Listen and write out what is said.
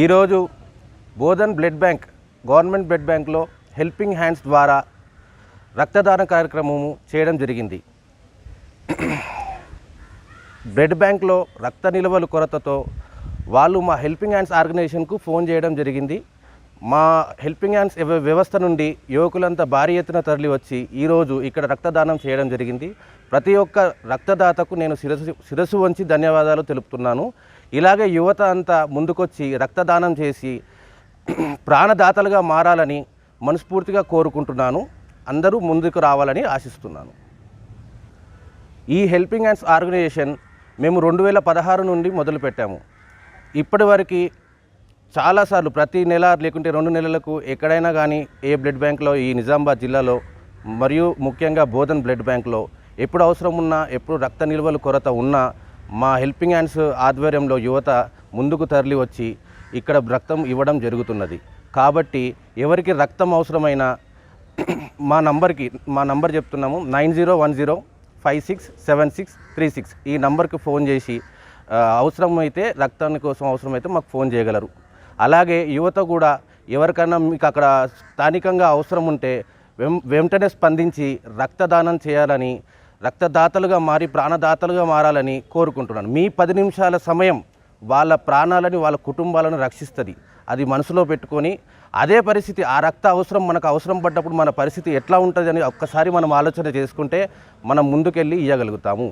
ఈరోజు Bodhan blood bank government blood బ్యాంక్లో helping hands ద్వారా రక్తదాన కార్యక్రమము చేయడం జరిగింది. బ్లడ్ బ్యాంక్లో రక్త నిల్వలు కొరతతో వాళ్ళు మా హెల్పింగ్ హ్యాండ్స్ ఆర్గనైజేషన్కు ఫోన్ చేయడం జరిగింది. మా హెల్పింగ్ హ్యాండ్స్ వ్యవస్థ నుండి యువకులంతా భారీ ఎత్తున తరలి వచ్చి ఈరోజు ఇక్కడ రక్తదానం చేయడం జరిగింది. ప్రతి ఒక్క రక్తదాతకు నేను శిరస్సు శిరస్సు వంచి ధన్యవాదాలు తెలుపుతున్నాను. ఇలాగే యువత అంతా ముందుకొచ్చి రక్తదానం చేసి ప్రాణదాతలుగా మారాలని మనస్ఫూర్తిగా కోరుకుంటున్నాను. అందరూ ముందుకు రావాలని ఆశిస్తున్నాను. ఈ హెల్పింగ్ హ్యాండ్స్ ఆర్గనైజేషన్ మేము రెండు వేల పదహారు నుండి మొదలుపెట్టాము. ఇప్పటివరకు చాలాసార్లు ప్రతి నెల లేకుంటే రెండు నెలలకు ఎక్కడైనా కానీ ఏ బ్లడ్ బ్యాంక్లో ఈ నిజామాబాద్ జిల్లాలో మరియు ముఖ్యంగా బోధన్ బ్లడ్ బ్యాంక్లో ఎప్పుడు అవసరం ఉన్నా ఎప్పుడు రక్త నిల్వలు కొరత ఉన్నా మా హెల్పింగ్ హ్యాండ్స్ ఆధ్వర్యంలో యువత ముందుకు తరలి వచ్చి ఇక్కడ రక్తం ఇవ్వడం జరుగుతున్నది. కాబట్టి ఎవరికి రక్తం అవసరమైనా మా నంబర్కి మా నంబర్ చెప్తున్నాము nine zero one zero five six seven six three six ఈ నంబర్కి ఫోన్ చేసి అవసరమైతే రక్తాన్ని కోసం అవసరమైతే మాకు ఫోన్ చేయగలరు. అలాగే యువత కూడా ఎవరికైనా మీకు అక్కడ స్థానికంగా అవసరం ఉంటే వెం వెంటనే స్పందించి రక్తదానం చేయాలని రక్తదాతలుగా మారి ప్రాణదాతలుగా మారాలని కోరుకుంటున్నాను. మీ పది నిమిషాల సమయం వాళ్ళ ప్రాణాలని వాళ్ళ కుటుంబాలను రక్షిస్తుంది. అది మనసులో పెట్టుకొని అదే పరిస్థితి ఆ రక్త అవసరం మనకు అవసరం పడ్డప్పుడు మన పరిస్థితి ఎట్లా ఉంటుంది అని ఒక్కసారి మనం ఆలోచన చేసుకుంటే మనం ముందుకెళ్ళి ఇవ్వగలుగుతాము